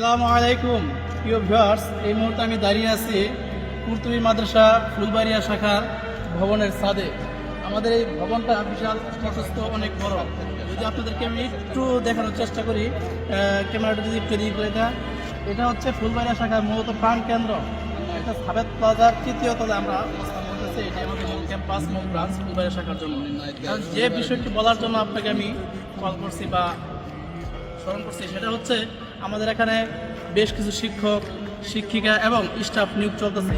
আসসালামু আলাইকুম, প্রিয় ভিউয়ার্স, এই মুহূর্তে আমি দাঁড়িয়ে আছি কুর্তুবি মাদ্রাসা ফুলবাড়িয়া শাখার ভবনের ছাদে। আমাদের এই ভবনটা বিশাল প্রশস্ত, অনেক বড়। যদি আপনাদেরকে আমি একটু দেখানোর চেষ্টা করি ক্যামেরাটা যদি একটু দিই এটা এটা হচ্ছে ফুলবাড়িয়া শাখার মূলত প্রাণ কেন্দ্র। এটা সাবেদ প্লাজার তৃতীয় তলে আমরা করতেছি। এটা আমাদের মূল ক্যাম্পাস, মূল ব্রাঞ্চ ফুলবাড়িয়া শাখার জন্য যে বিষয়টি বলার জন্য আপনাকে আমি কল করছি বা স্মরণ করছি, সেটা হচ্ছে আমাদের এখানে বেশ কিছু শিক্ষক, শিক্ষিকা এবং স্টাফ নিয়োগ চলতেছে।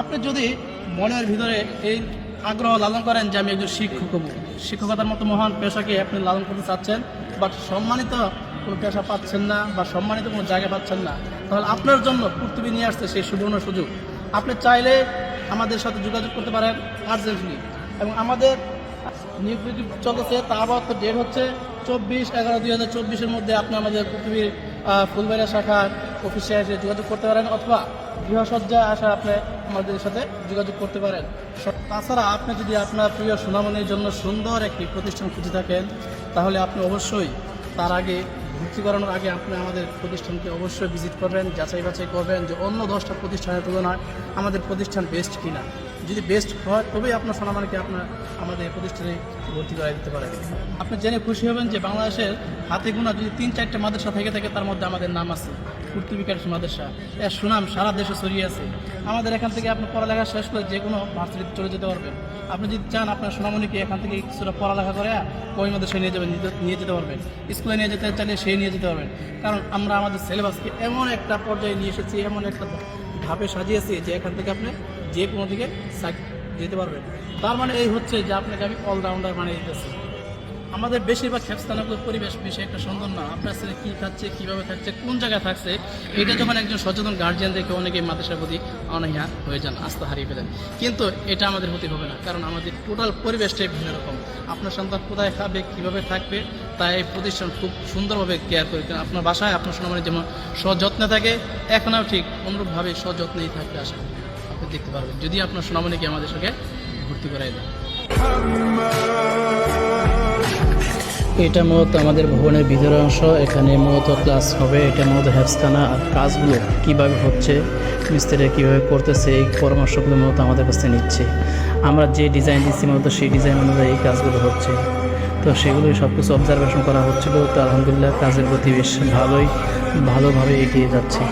আপনি যদি মনের ভিতরে এই আগ্রহ লালন করেন যে আমি একজন শিক্ষক হব, শিক্ষকতার মতো মহান পেশাকে আপনি লালন করতে চাচ্ছেন বাট সম্মানিত কোনো পেশা পাচ্ছেন না বা সম্মানিত কোনো জায়গা পাচ্ছেন না, তাহলে আপনার জন্য পৃথিবী নিয়ে আসছে সেই সুবর্ণ সুযোগ। আপনি চাইলে আমাদের সাথে যোগাযোগ করতে পারেন আর্জেন্টলি এবং আমাদের নিয়োগ চলতেছে, তা আবার তো ডেট হচ্ছে চব্বিশ, এগারো, দুই হাজার চব্বিশের মধ্যে আপনি আমাদের পৃথিবীর ফুলবাড়িয়া শাখার অফিসে এসে যোগাযোগ করতে পারেন অথবা গৃহসজ্জায় আসা আপনি আমাদের সাথে যোগাযোগ করতে পারেন। তাছাড়া আপনি যদি আপনার প্রিয় সুনামনির জন্য সুন্দর একটি প্রতিষ্ঠান খুঁজে থাকেন, তাহলে আপনি অবশ্যই তার আগে ভর্তি করানোর আগে আপনি আমাদের প্রতিষ্ঠানকে অবশ্যই ভিজিট করবেন যাচাই বাছাই করবেন যে অন্য দশটা প্রতিষ্ঠানের তুলনায় আমাদের প্রতিষ্ঠান বেস্ট কিনা। যদি বেস্ট হয়, তবেই আপনার সোনামানিকে আপনার আমাদের প্রতিষ্ঠানে ভর্তি করাই দিতে পারেন। আপনি জেনে খুশি হবেন যে বাংলাদেশের হাতে গোনা যদি তিন, চারটে মাদ্রাসা থেকে থাকে, তার মধ্যে আমাদের নাম আছে পূর্তিবিকার মাদ্রাসা। এর সুনাম সারা দেশে ছড়িয়ে আছে। আমাদের এখান থেকে আপনি পড়ালেখা শেষ করে যে কোনো ভার্সিটিতে চলে যেতে পারবেন। আপনি যদি চান আপনার সোনামণিকে এখান থেকে কিছুটা পড়ালেখা করে ওই মাদ্রাসায় নিয়ে যাবেন নিয়ে যেতে পারবেন। স্কুলে নিয়ে যেতে চাইলে সেই নিয়ে যেতে পারবেন। কারণ আমরা আমাদের সিলেবাসকে এমন একটা পর্যায়ে নিয়ে এসেছি, এমন একটা ধাপে সাজিয়েছি যে এখান থেকে আপনি যে কোনো দিকে যেতে পারবেন তার মানে এই হচ্ছে যে আপনাকে আমি অলরাউন্ডার বানিয়ে দিতেছি। আমাদের বেশিরভাগ ক্ষেপস্থানগুলোর পরিবেশ বেশি একটা সুন্দর না, আপনার ছেলে কী খাচ্ছে, কীভাবে থাকছে কোন জায়গায় থাকছে, এটা যখন একজন সচেতন গার্জিয়ান দেখে অনেকে মাদ্রাসার প্রতি অনীহা হয়ে যান, আস্থা হারিয়ে ফেলেন। কিন্তু এটা আমাদের হতে হবে না, কারণ আমাদের টোটাল পরিবেশটাই ভিন্ন রকম। আপনার সন্তান কোথায় খাবে, কীভাবে থাকবে তাই এই প্রতিষ্ঠান খুব সুন্দরভাবে কেয়ার করে। কারণ আপনার বাসায় আপনার সোনামণি যেমন সযত্নে থাকে, এখনও ঠিক অনুরূপভাবে সযত্নেই করি। আপনি দেখতে পারবেন। যদি আপনার সোনামণিকে আমাদের সঙ্গে ভর্তি করাই দেন। এটা মূলত আমাদের ভবনের ভিতরের অংশ। এখানে মূলত ক্লাস হবে। এটা মূলত হ্যাপসখানা আর কাজগুলো কীভাবে হচ্ছে, মিস্ত্রিরা কীভাবে করতেছে, এই পরামর্শগুলো মূলত আমাদের কাছে নিচ্ছে। আমরা যে ডিজাইন দিচ্ছি, মূলত সেই ডিজাইন অনুযায়ী এই কাজগুলো হচ্ছে। তো সেগুলো সব কিছু অবজারভেশন করা হচ্ছিল। তো আলহামদুলিল্লাহ কাজের গতি বেশ ভালোই, ভালোভাবে এগিয়ে যাচ্ছে।